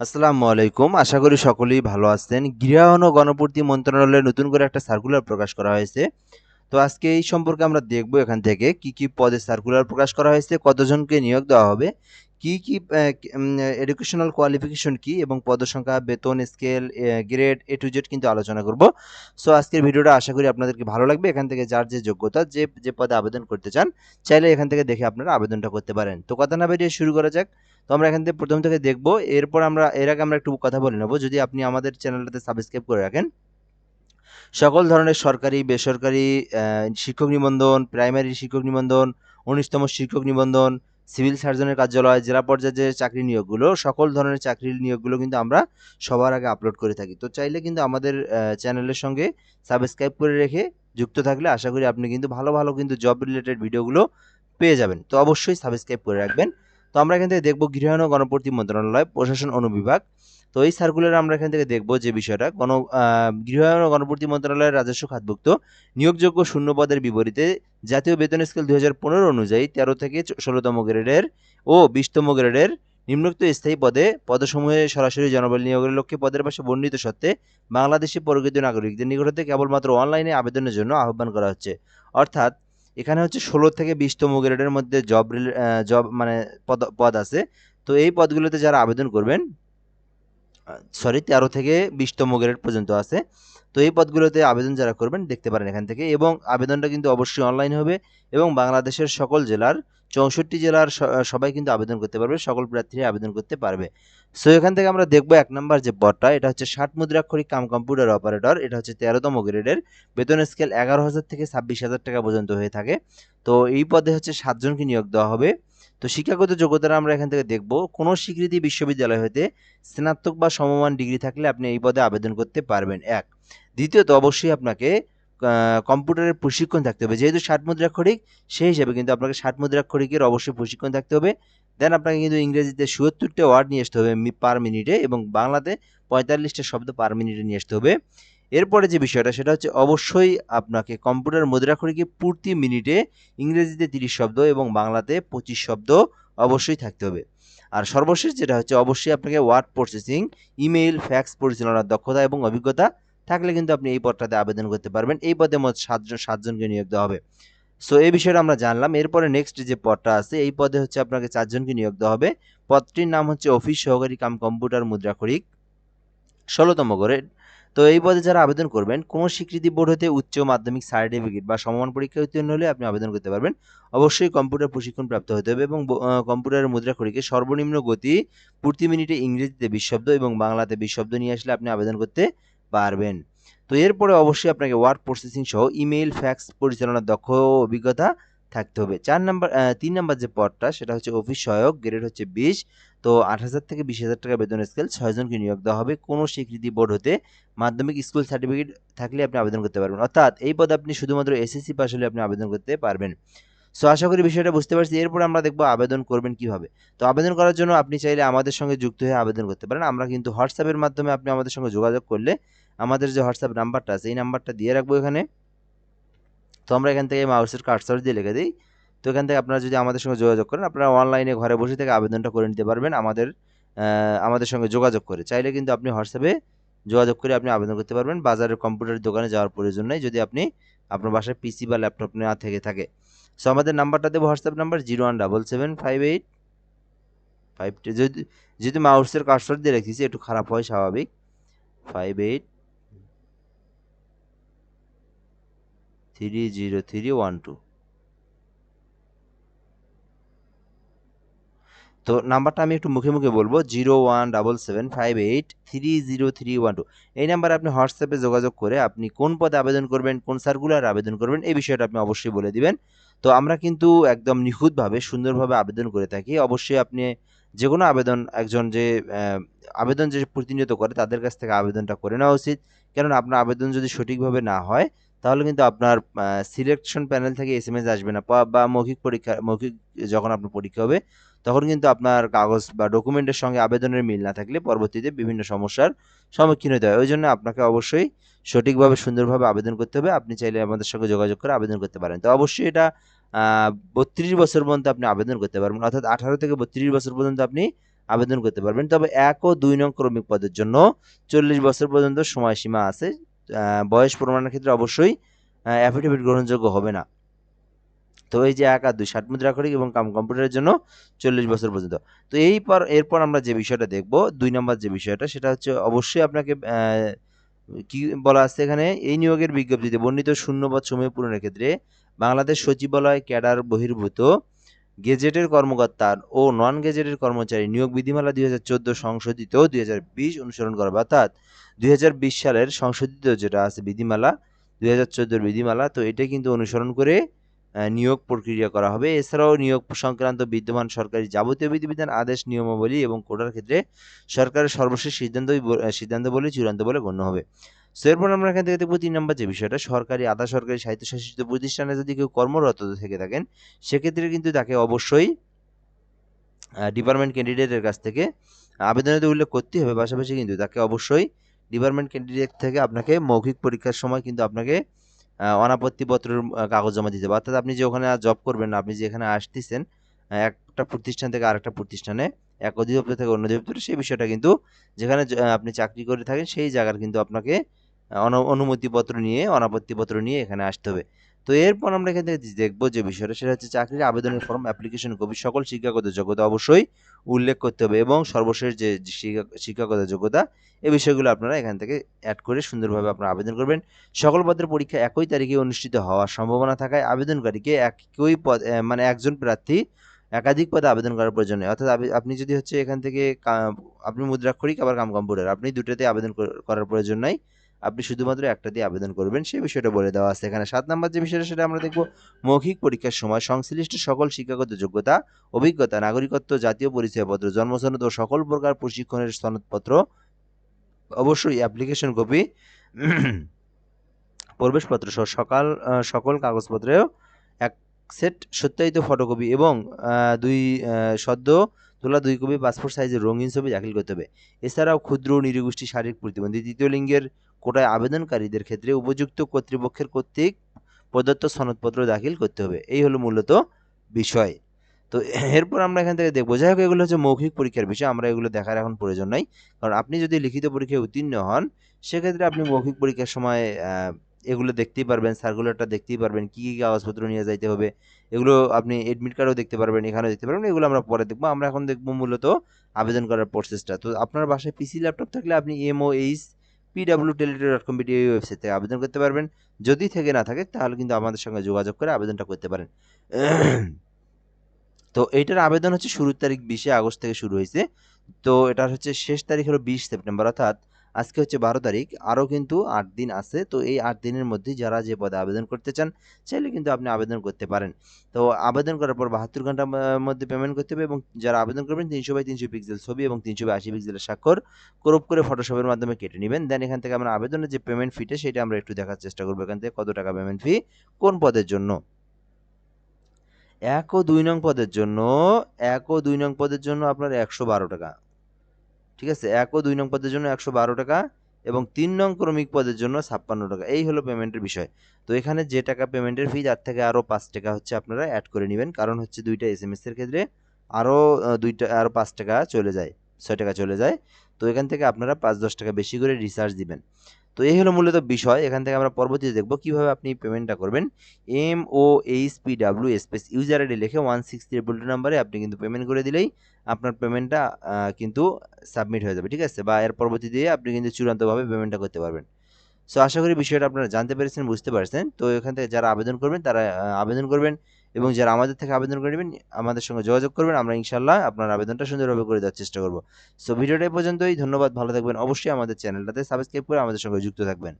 আসসালামু আলাইকুম। আশা করি সকলেই ভালো আছেন। গৃহায়ন ও গণপূর্তি মন্ত্রণালয়ে নতুন করে একটা সার্কুলার প্রকাশ করা হয়েছে। তো আজকে এই সম্পর্কে আমরা দেখব এখান থেকে কি কি পদে সার্কুলার প্রকাশ করা হয়েছে, কতজনকে নিয়োগ দেওয়া হবে, কি কি এডুকেশনাল কোয়ালিফিকেশন কি এবং পদসংখ্যা, বেতন scale grade A to Z কিন্তু আলোচনা করব। সো আজকের ভিডিওটা আশা করি আপনাদেরকে ভালো লাগবে। এখান থেকে যার যে যোগ্যতা, যে যে পদে আবেদন করতে চান, চাইলে এখান থেকে দেখে আপনারা আবেদনটা করতে পারেন। তো কথা না বেরিয়ে শুরু করা যাক। তো আমরা এখান থেকে প্রথম থেকে দেখব। এরপর আমরা, এর আগে আমরা একটু কথা বলে নেব। যদি আপনি আমাদের চ্যানেলটাতে সাবস্ক্রাইব করে রাখেন। সকল ধরনের সরকারি, বেসরকারি শিক্ষক নিবন্ধন প্রাইমারি শিক্ষক নিবন্ধন, উনিশতম শিক্ষক নিবন্ধন সিভিল সার্জনের কার্যালয়, জেলা পর্যায়ে যে চাকরি নিয়োগগুলো, সকল ধরনের চাকরির নিয়োগগুলো কিন্তু আমরা সবার আগে আপলোড করে থাকি। তো চাইলে কিন্তু আমাদের চ্যানেলের সঙ্গে সাবস্ক্রাইব করে রেখে যুক্ত থাকলে আশা করি আপনি কিন্তু ভালো ভালো কিন্তু জব রিলেটেড ভিডিওগুলো পেয়ে যাবেন। তো অবশ্যই সাবস্ক্রাইব করে রাখবেন। তো আমরা এখান থেকে দেখব গৃহায়ন ও গণপূর্তি মন্ত্রণালয়, প্রশাসন অনুবিভাগ। তো এই সার্কুলারে আমরা এখান থেকে দেখব যে বিষয়টা। গণ গৃহায়ন ও গণপূর্তি মন্ত্রণালয়ের রাজস্ব খাতভুক্ত, নিয়োগযোগ্য শূন্য পদের বিপরীতে জাতীয় বেতন স্কেল দু হাজার পনেরো অনুযায়ী তেরো থেকে ষোলোতম গ্রেডের ও বিশতম গ্রেডের নিম্নোক্ত স্থায়ী পদে পদসমূহে সরাসরি জনবল নিয়োগের লক্ষ্যে পদের পাশে বর্ণিত সত্ত্বে বাংলাদেশি প্রকৃত নাগরিকদের নিকট হতে কেবলমাত্র অনলাইনে আবেদনের জন্য আহ্বান করা হচ্ছে। অর্থাৎ এখানে হচ্ছে ষোলো থেকে বিশতম গ্রেডের মধ্যে জব জব মানে পদ পদ আছে। তো এই পদগুলোতে যারা আবেদন করবেন সরি তেরো থেকে বিশতম গ্রেড পর্যন্ত আছে। তো এই পদগুলোতে আবেদন যারা করবেন, দেখতে পারেন এখান থেকে। এবং আবেদনটা কিন্তু অবশ্যই অনলাইন হবে এবং বাংলাদেশের সকল জেলার, চৌষট্টি জেলার সবাই কিন্তু আবেদন করতে পারবে, সকল প্রার্থী আবেদন করতে পারবে। সো এখান থেকে আমরা দেখব এক নম্বর যে পদটা, এটা হচ্ছে ষাট মুদ্রাক্ষরিক কাম কম্পিউটার অপারেটর এটা হচ্ছে তেরোতম গ্রেডের বেতন স্কেল এগারো হাজার থেকে ছাব্বিশ হাজার টাকা পর্যন্ত হয়ে থাকে। তো এই পদে হচ্ছে সাতজনকে নিয়োগ দেওয়া হবে। তো শিক্ষাগত যোগ্যতা আমরা এখান থেকে দেখব। কোনো স্বীকৃতি বিশ্ববিদ্যালয় হতে স্নাতক বা সমমান ডিগ্রি থাকলে আপনি এই পদে আবেদন করতে পারবেন। এক। দ্বিতীয়ত, অবশ্যই আপনাকে কম্পিউটারের প্রশিক্ষণ থাকতে হবে। যেহেতু ষাট মুদ্রাক্ষরিক সেই হিসাবে কিন্তু আপনাকে ষাট মুদ্রাক্ষরিকের অবশ্যই প্রশিক্ষণ থাকতে হবে। দেন আপনাকে কিন্তু ইংরেজিতে সুয়ত্তরটা ওয়ার্ড নিয়ে আসতে হবে পার মিনিটে এবং বাংলাতে পঁয়তাল্লিশটা শব্দ পার মিনিটে নিয়ে আসতে হবে। এরপরে যে বিষয়টা, সেটা হচ্ছে অবশ্যই আপনাকে কম্পিউটার মুদ্রাক্ষরিকে প্রতি মিনিটে ইংরেজিতে তিরিশ শব্দ এবং বাংলাতে পঁচিশ শব্দ অবশ্যই থাকতে হবে। আর সর্বশেষ যেটা হচ্ছে, অবশ্যই আপনাকে ওয়ার্ড প্রসেসিং, ইমেইল, ফ্যাক্স পরিচালনার দক্ষতা এবং অভিজ্ঞতা থাকলে কিন্তু আপনি এই পদটাতে আবেদন করতে পারবেন। এই পদে মোট সাতজন, সাতজনকে নিয়োগ দেওয়া হবে। সো, এই বিষয়টা আমরা জানলাম। এরপরে নেক্সট যে পদটা আছে, এই পদে হচ্ছে আপনাকে চারজনকে নিয়োগ দেওয়া হবে। পদটির নাম হচ্ছে অফিস সহকারী কাম কম্পিউটার মুদ্রাক্ষরিক ষোলোতম গ্রেড। তো এই পদে যারা আবেদন করবেন, কোনো স্বীকৃতি বোর্ড হতে উচ্চ মাধ্যমিক সার্টিফিকেট বা সমমান পরীক্ষা উত্তীর্ণ হলে আপনি আবেদন করতে পারবেন। অবশ্যই কম্পিউটার প্রশিক্ষণ প্রাপ্ত হতে হবে এবং কম্পিউটারের মুদ্রা খড়িকে সর্বনিম্ন গতি, প্রতি মিনিটে ইংরেজিতে বিশ শব্দ এবং বাংলাতে বিশ শব্দ নিয়ে আসলে আপনি আবেদন করতে পারবেন। তো এরপরে অবশ্যই আপনাকে ওয়ার্ড প্রসেসিং সহ ইমেইল, ফ্যাক্স পরিচালনার দক্ষ অভিজ্ঞতা থাকতে হবে। চার নাম্বার তিন নাম্বার যে পদটা, সেটা হচ্ছে অফিস সহায়ক, গ্রেড হচ্ছে বিশ। তো আট হাজার থেকে বিশ হাজার টাকা বেতন স্কেল ছয়জনকে নিয়োগ দেওয়া হবে। কোনো স্বীকৃতি বোর্ড হতে মাধ্যমিক স্কুল সার্টিফিকেট থাকলে আপনি আবেদন করতে পারবেন। অর্থাৎ এই পদে আপনি শুধুমাত্র এসএসসি পাস হলে আপনি আবেদন করতে পারবেন। সো আশা করি বিষয়টা বুঝতে পারছি। এরপর আমরা দেখব আবেদন করবেন কীভাবে। তো আবেদন করার জন্য আপনি চাইলে আমাদের সঙ্গে যুক্ত হয়ে আবেদন করতে পারেন। আমরা কিন্তু হোয়াটসঅ্যাপের মাধ্যমে আপনি আমাদের সঙ্গে যোগাযোগ করলে আমাদের যে হোয়াটসঅ্যাপ নাম্বারটা আছে, এই নাম্বারটা দিয়ে রাখব এখানে। তো আমরা এখান থেকে মাউসের কার্সার দিয়ে লিখে দিই। তো এখান থেকে আপনারা যদি আমাদের সঙ্গে যোগাযোগ করেন, আপনারা অনলাইনে ঘরে বসে থেকে আবেদনটা করে নিতে পারবেন। আমাদের আমাদের সঙ্গে যোগাযোগ করে। চাইলে কিন্তু আপনি হোয়াটসঅ্যাপে যোগাযোগ করে আপনি আবেদন করতে পারবেন। বাজারের কম্পিউটার দোকানে যাওয়ার প্রয়োজন নেই। যদি আপনি আপনার বাসায় পিসি বা ল্যাপটপ না থেকে থাকে। সো আমাদের নাম্বারটা দেবো WhatsApp number zero one double seven five eight five two যদি যদি মাউসের কার্সর দিয়ে রেখেছি, একটু খারাপ হয় স্বাভাবিক। Five eight three zero three one two তো নাম্বারটা আমি একটু মুখে মুখে বলব zero one double seven five eight three zero three one two এই নাম্বারে আপনি হোয়াটসঅ্যাপে যোগাযোগ করে আপনি কোন পদে আবেদন করবেন, কোন সার্কুলার আবেদন করবেন, এই বিষয়টা আপনি অবশ্যই বলে দিবেন। তো আমরা কিন্তু একদম নিখুঁতভাবে, সুন্দরভাবে আবেদন করে থাকি। অবশ্যই আপনি যে কোনো আবেদন, একজন যে আবেদন যে প্রতিনিয়ত করে, তাদের কাছ থেকে আবেদনটা করে নেওয়া উচিত। কেননা আপনার আবেদন যদি সঠিকভাবে না হয় তাহলে কিন্তু আপনার সিলেকশন প্যানেল থেকে এস এম এস আসবে না। বা মৌখিক পরীক্ষা, মৌখিক যখন আপনার পরীক্ষা হবে, তখন কিন্তু আপনার কাগজ বা ডকুমেন্টের সঙ্গে আবেদনের মিল না থাকলে পরবর্তীতে বিভিন্ন সমস্যার সম্মুখীন হতে হয়। ওই জন্য আপনাকে অবশ্যই সঠিকভাবে, সুন্দরভাবে আবেদন করতে হবে। আপনি চাইলে আমাদের সঙ্গে যোগাযোগ করে আবেদন করতে পারেন। তো অবশ্যই এটা বত্রিশ বছর পর্যন্ত আপনি আবেদন করতে পারবেন। অর্থাৎ আঠারো থেকে বত্রিশ বছর পর্যন্ত আপনি আবেদন করতে পারবেন। তবে এক ও দুই নং ক্রমিক পদের জন্য চল্লিশ বছর পর্যন্ত সময়সীমা আছে। বয়স প্রমাণের ক্ষেত্রে অবশ্যই অ্যাফিডেভিট গ্রহণযোগ্য হবে না। তো এই যে এক আর দুই, ষাট মুদ্রা মুদ্রাক্ষরিক এবং কাম কম্পিউটারের জন্য চল্লিশ বছর পর্যন্ত। তো এই পর, এরপর আমরা যে বিষয়টা দেখব, দুই নম্বর যে বিষয়টা, সেটা হচ্ছে অবশ্যই আপনাকে কি বলা আছে এখানে? এই নিয়োগের বিজ্ঞপ্তিতে বর্ণিত শূন্যপদ সময় পূরণের ক্ষেত্রে বাংলাদেশ সচিবালয় ক্যাডার বহির্ভূত গেজেটের কর্মকর্তা ও নন গেজেটের কর্মচারী নিয়োগ বিধিমালা দুই হাজার চোদ্দ সংশোধিত দুই হাজার বিশ অনুসরণ করা। অর্থাৎ দুই হাজার বিশ সালের সংশোধিত যেটা আছে বিধিমালা, দুই হাজার চোদ্দোর বিধিমালা, তো এটা কিন্তু অনুসরণ করে নিয়োগ প্রক্রিয়া করা হবে। এছাড়াও নিয়োগ সংক্রান্ত বিদ্যমান সরকারি যাবতীয় বিধিবিধান, আদেশ, নিয়মাবলী এবং কোটার ক্ষেত্রে সরকারের সর্বশেষ সিদ্ধান্তই ব- সিদ্ধান্ত বলে চূড়ান্ত বলে গণ্য হবে। সো এরপর আমরা এখান থেকে দেখব তিন নম্বর যে বিষয়টা, সরকারি, আধা সরকারি স্বায়ত্তশাসিত প্রতিষ্ঠানে যদি কেউ কর্মরত থেকে থাকেন, সেক্ষেত্রে কিন্তু তাকে অবশ্যই ডিপার্টমেন্ট ক্যান্ডিডেটের কাছ থেকে আবেদনে তো উল্লেখ করতেই হবে। পাশাপাশি কিন্তু তাকে অবশ্যই ডিপার্টমেন্ট ক্যান্ডিডেট থেকে আপনাকে মৌখিক পরীক্ষার সময় কিন্তু আপনাকে অনাপত্তিপত্রের কাগজ জমা দিতে হবে। অর্থাৎ আপনি যে ওখানে জব করবেন আপনি যে এখানে আসতেছেন একটা প্রতিষ্ঠান থেকে আরেকটা প্রতিষ্ঠানে, এক অধিদপ্তর থেকে অন্য অধিদপ্তরে, সেই বিষয়টা কিন্তু যেখানে আপনি চাকরি করে থাকেন, সেই জায়গার কিন্তু আপনাকে অনুমতিপত্র নিয়ে, অনাপত্তিপত্র নিয়ে এখানে আসতে হবে। তো এরপর আমরা এখান থেকে দেখব যে বিষয়টা, সেটা হচ্ছে চাকরির আবেদনের ফর্ম অ্যাপ্লিকেশন কপি, সকল শিক্ষাগত যোগ্যতা অবশ্যই উল্লেখ করতে হবে এবং সর্বশেষ যে যে শিক্ষা- শিক্ষাগত যোগ্যতা এই বিষয়গুলো আপনারা এখান থেকে অ্যাড করে সুন্দরভাবে আপনারা আবেদন করবেন। সকল পদের পরীক্ষা একই তারিখে অনুষ্ঠিত হওয়ার সম্ভাবনা থাকায় আবেদনকারীকে একই পদ মানে একজন প্রার্থী একাধিক পদে আবেদন করার প্রয়োজন নেই অর্থাৎ আপনি যদি হচ্ছে এখান থেকে আপনি মুদ্রাক্ষরিক আবার কাম কম্পিউটার, আপনি দুটোতে আবেদন করার প্রয়োজন নাই। আপনি শুধুমাত্র একটা দিয়ে আবেদন করবেন, সেই বিষয়টা বলে দেওয়া আছে। এখানে সাত নাম্বার যে বিষয়টা, সেটা আমরা দেখব মৌখিক পরীক্ষার সময় সংশ্লিষ্ট সকল শিক্ষাগত যোগ্যতা, অভিজ্ঞতা, নাগরিকত্ব, জাতীয় পরিচয়পত্র, জন্মসনদ ও সকল প্রকার প্রশিক্ষণের সনদপত্র, অবশ্যই অ্যাপ্লিকেশন কপি প্রবেশপত্র সহ সকাল সকল কাগজপত্রেও এক সেট সত্যায়িত ফটোকপি এবং দুই সদ্য তোলা দুই কপি পাসপোর্ট সাইজের রঙিন ছবি দাখিল করতে হবে। এছাড়াও ক্ষুদ্র নিরগোষ্ঠী শারীরিক প্রতিবন্ধী তৃতীয় লিঙ্গের কোটায় আবেদনকারীদের ক্ষেত্রে উপযুক্ত কর্তৃপক্ষের কর্তৃক প্রদত্ত সনদপত্র দাখিল করতে হবে। এই হলো মূলত বিষয়। তো এরপর আমরা এখান থেকে দেখব। যাই হোক, এগুলো হচ্ছে মৌখিক পরীক্ষার বিষয়। আমরা এগুলো দেখার এখন প্রয়োজন নাই। কারণ আপনি যদি লিখিত পরীক্ষায় উত্তীর্ণ হন, সেক্ষেত্রে আপনি মৌখিক পরীক্ষার সময় এগুলো দেখতেই পারবেন সার্কুলারটা দেখতেই পারবেন, কী কী কাগজপত্র নিয়ে যাইতে হবে। এগুলো আপনি এডমিট কার্ডও দেখতে পারবেন, এখানেও দেখতে পারবেন, এগুলো আমরা পরে দেখব। আমরা এখন দেখব মূলত আবেদন করার প্রসেসটা তো আপনার বাসায় পিসি ল্যাপটপ থাকলে আপনি M O H P W teletalk dot com এই ওয়েবসাইট থেকে আবেদন করতে পারবেন। যদি থেকে না থাকে, তাহলে কিন্তু আমাদের সঙ্গে যোগাযোগ করে আবেদনটা করতে পারেন। তো এইটার আবেদন হচ্ছে শুরুর তারিখ বিশে আগস্ট থেকে শুরু হয়েছে। তো এটার হচ্ছে শেষ তারিখ হলো বিশ সেপ্টেম্বর, অর্থাৎ আজকে হচ্ছে বারো তারিখ, আরও কিন্তু আট দিন আছে। তো এই আট দিনের মধ্যে যারা যে পদে আবেদন করতে চান, চাইলে কিন্তু আপনি আবেদন করতে পারেন। তো আবেদন করার পর বাহাত্তর ঘণ্টার মধ্যে পেমেন্ট করতে হবে এবং যারা আবেদন করবেন, তিনশো বাই তিনশো পিক্সেল ছবি এবং তিনশো বাই আশি পিক্সেলের স্বাক্ষর ক্রপ করে ফটোশপের মাধ্যমে কেটে নেবেন। দেন এখান থেকে আমরা আবেদনের যে পেমেন্ট ফিটা সেটা আমরা একটু দেখার চেষ্টা করব এখান থেকে, কত টাকা পেমেন্ট ফি কোন পদের জন্য? এক ও দুই নং পদের জন্য, এক ও দুই নং পদের জন্য আপনার একশো বারো টাকা। ঠিক আছে? এক ও দুই নং পদের জন্য একশো বারো টাকা এবং তিন নং ক্রমিক পদের জন্য ছাপ্পান্ন টাকা। এই হলো পেমেন্টের বিষয়। তো এখানে যে টাকা পেমেন্টের ফি তার থেকে আরও পাঁচ টাকা হচ্ছে আপনারা অ্যাড করে নেবেন। কারণ হচ্ছে দুইটা এস এম এসের ক্ষেত্রে আরও দুইটা আরও পাঁচ টাকা চলে যায়, ছয় টাকা চলে যায়। তো এখান থেকে আপনারা পাঁচ দশ টাকা বেশি করে রিচার্জ দিবেন। তো এই হলো মূলত বিষয়। এখান থেকে আমরা পরবর্তীতে দেখব কীভাবে আপনি পেমেন্টটা করবেন। M O H P W space user ID লিখে ওয়ান সিক্স ট্রিপল টু নাম্বারে আপনি কিন্তু পেমেন্ট করে দিলেই আপনার পেমেন্টটা কিন্তু সাবমিট হয়ে যাবে, ঠিক আছে? বা এর পরবর্তী দিয়ে আপনি কিন্তু চূড়ান্তভাবে পেমেন্টটা করতে পারবেন। সো আশা করি বিষয়টা আপনারা জানতে পেরেছেন, বুঝতে পারছেন। তো এখান থেকে যারা আবেদন করবেন, তারা আবেদন করবেন। এবং যারা আমাদের থেকে আবেদন করে নেবেন, আমাদের সঙ্গে যোগাযোগ করবেন। আমরা ইনশাল্লাহ আপনার আবেদনটা সুন্দরভাবে করে দেওয়ার চেষ্টা করব। সো ভিডিওটা পর্যন্তই। ধন্যবাদ। ভালো থাকবেন। অবশ্যই আমাদের চ্যানেলটাতে সাবস্ক্রাইব করে আমাদের সঙ্গে যুক্ত থাকবেন।